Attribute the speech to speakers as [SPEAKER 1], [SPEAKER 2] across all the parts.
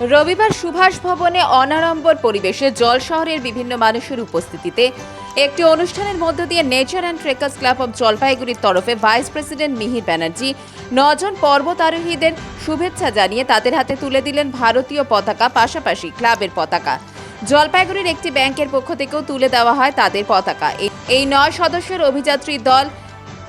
[SPEAKER 1] রবিবার সুভাষ ভবনে অনাড়ম্বর পরিবেশে জল শহরের বিভিন্ন মানুষের উপস্থিতিতে একটি অনুষ্ঠানের মধ্য দিয়ে nature and trekkers club of জলপাইগুড়ির তরফে ভাইস প্রেসিডেন্ট মিহির ব্যানার্জি নজন পর্বতারোহীদের শুভেচ্ছা জানিয়ে তাদের হাতে তুলে দিলেন ভারতীয় পতাকা, পাশাপাশি ক্লাবের পতাকা। জলপাইগুড়ির একটি ব্যাংকের পক্ষ থেকেও তুলে দেওয়া হয় তাদের পতাকা। এই নয় সদস্যের অভিযাত্রী দল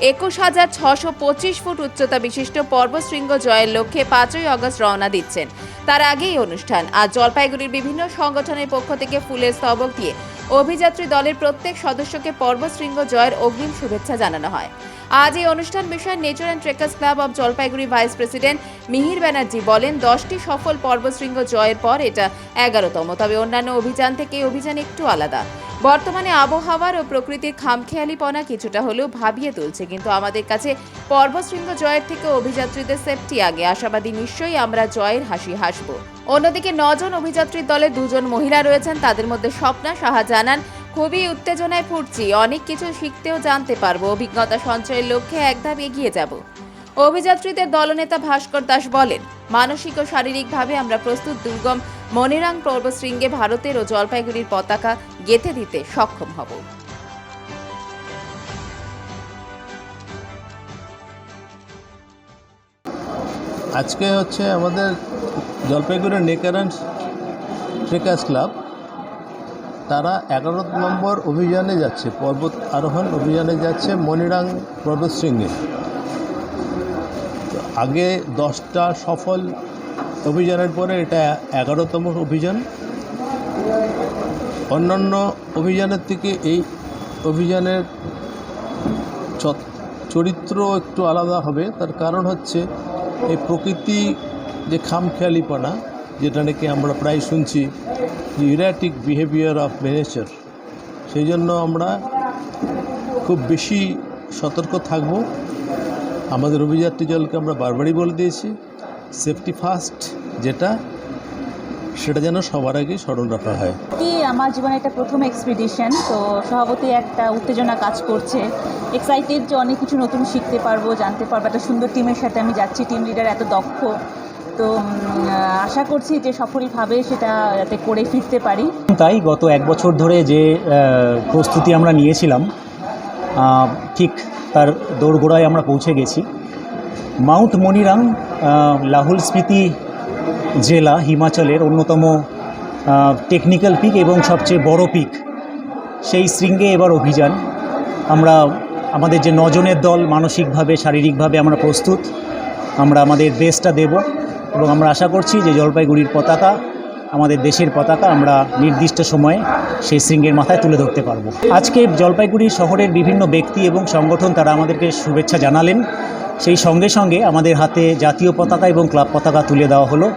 [SPEAKER 1] একুশ হাজার ছশো পঁচিশ ফুট উচ্চতা বিশিষ্ট পর্বশৃঙ্গ জয়ের লক্ষ্যে পাঁচই অগস্ট রওনা দিচ্ছেন। তার আগেই অনুষ্ঠান। আর জলপাইগুড়ির বিভিন্ন সংগঠনের পক্ষ থেকে ফুলের স্তবক দিয়ে অভিযাত্রী দলের প্রত্যেক সদস্যকে পর্বশৃঙ্গ জয়ের অগ্রিম শুভেচ্ছা জানানো হয়। আজ এই অনুষ্ঠান বিষয়ে nature and trekkers club of Jalpaiguri vice president Mihir Banerjee বলেন, দশটি সফল পর্বশৃঙ্গ জয়ের পর এটা এগারোতম। তবে অন্যান্য অভিযান থেকে এই অভিযান একটু আলাদা। বর্তমানে আবহাওয়ার ও প্রকৃতির খামখেয়ালিপনা কিছুটা হলেও ভাবিয়ে তুলছে, কিন্তু আমাদের কাছে পর্বশৃঙ্গ জয়ের থেকে অভিযাত্রীদের সেফটি আগে। আশাবাদী নিশ্চয়ই আমরা জয়ের হাসি হাসব। অন্যদিকে নজন অভিযাত্রীর দলে দুজন মহিলা রয়েছেন। তাদের মধ্যে স্বপ্না সাহা জানান, খুবই উত্তেজনায় ফুটছি অনেক কিছু শিখতেও জানতে পারব। অভিজ্ঞতা সঞ্চয়ের লক্ষ্যে এক ধাপ এগিয়ে যাব। অভিযাত্রীদের দলনেতা ভাস্কর দাস বলেন, মানসিক ও শারীরিকভাবে আমরা প্রস্তুত, দুর্গম। মনিরাং পর্বশৃঙ্গে ভারতের ও জলপাইগুড়ির পতাকা গেঁথে দিতে সক্ষম হব।
[SPEAKER 2] আজকে হচ্ছে আমাদের জলপাইগুড়ি নেকারান্স ট্রেকার্স ক্লাব, তারা এগারো নম্বর অভিযানে যাচ্ছে, পর্বত আরোহণ অভিযানে যাচ্ছে মনিরাং পর্বতশৃঙ্গে তো আগে দশটা সফল অভিযানের পরে এটা এগারোতম অভিযান। অন্যান্য অভিযানের থেকে এই অভিযানের চরিত্র একটু আলাদা হবে, তার কারণ হচ্ছে এই প্রকৃতি যে খামখেয়ালিপনা, যেটা নাকি আমরা প্রায় শুনছি, যে ইরাটিক বিহেভিয়ার অফ ম্যানেচার সেই জন্য আমরা খুব বেশি সতর্ক থাকব। আমাদের অভিযাত্রী জলকে আমরা বারবারই বলে দিয়েছি সেফটি ফার্স্ট যেটা, সেটা যেন সবার আগে স্মরণ রাখা হয়।
[SPEAKER 3] আমার জীবনে একটা প্রথম এক্সপিডিশন তো সভাপতি একটা উত্তেজনা কাজ করছে। এক্সাইটেড যে অনেক কিছু নতুন শিখতে পারব, জানতে পারব। একটা সুন্দর টিমের সাথে আমি যাচ্ছি টিম লিডার এত দক্ষ। তো আশা করছি যে সফলভাবে সেটা যাতে করে ফিরতে পারি।
[SPEAKER 4] তাই গত এক বছর ধরে যে প্রস্তুতি আমরা নিয়েছিলাম ঠিক তার দোরগোড়ায় আমরা পৌঁছে গেছি। মাউন্ট মনিরাং লাহুল স্মৃতি জেলা, হিমাচলের অন্যতম টেকনিক্যাল পিক এবং সবচেয়ে বড় পিক সেই শৃঙ্গে এবার অভিযান। আমরা, আমাদের যে নজনের দল, মানসিকভাবে, শারীরিকভাবে আমরা প্রস্তুত। আমরা আমাদের বেস্টটা দেব। এবং আমরা আশা করছি যে জলপাইগুড়ির পতাকা, আমাদের দেশের পতাকা আমরা নির্দিষ্ট সময়ে সেই শৃঙ্গের মাথায় তুলে ধরতে পারব। আজকে জলপাইগুড়ি শহরের বিভিন্ন ব্যক্তি এবং সংগঠন তারা আমাদেরকে শুভেচ্ছা জানালেন। সেই সঙ্গে সঙ্গে আমাদের হাতে জাতীয় পতাকা এবং ক্লাব পতাকা তুলে দেওয়া হলো।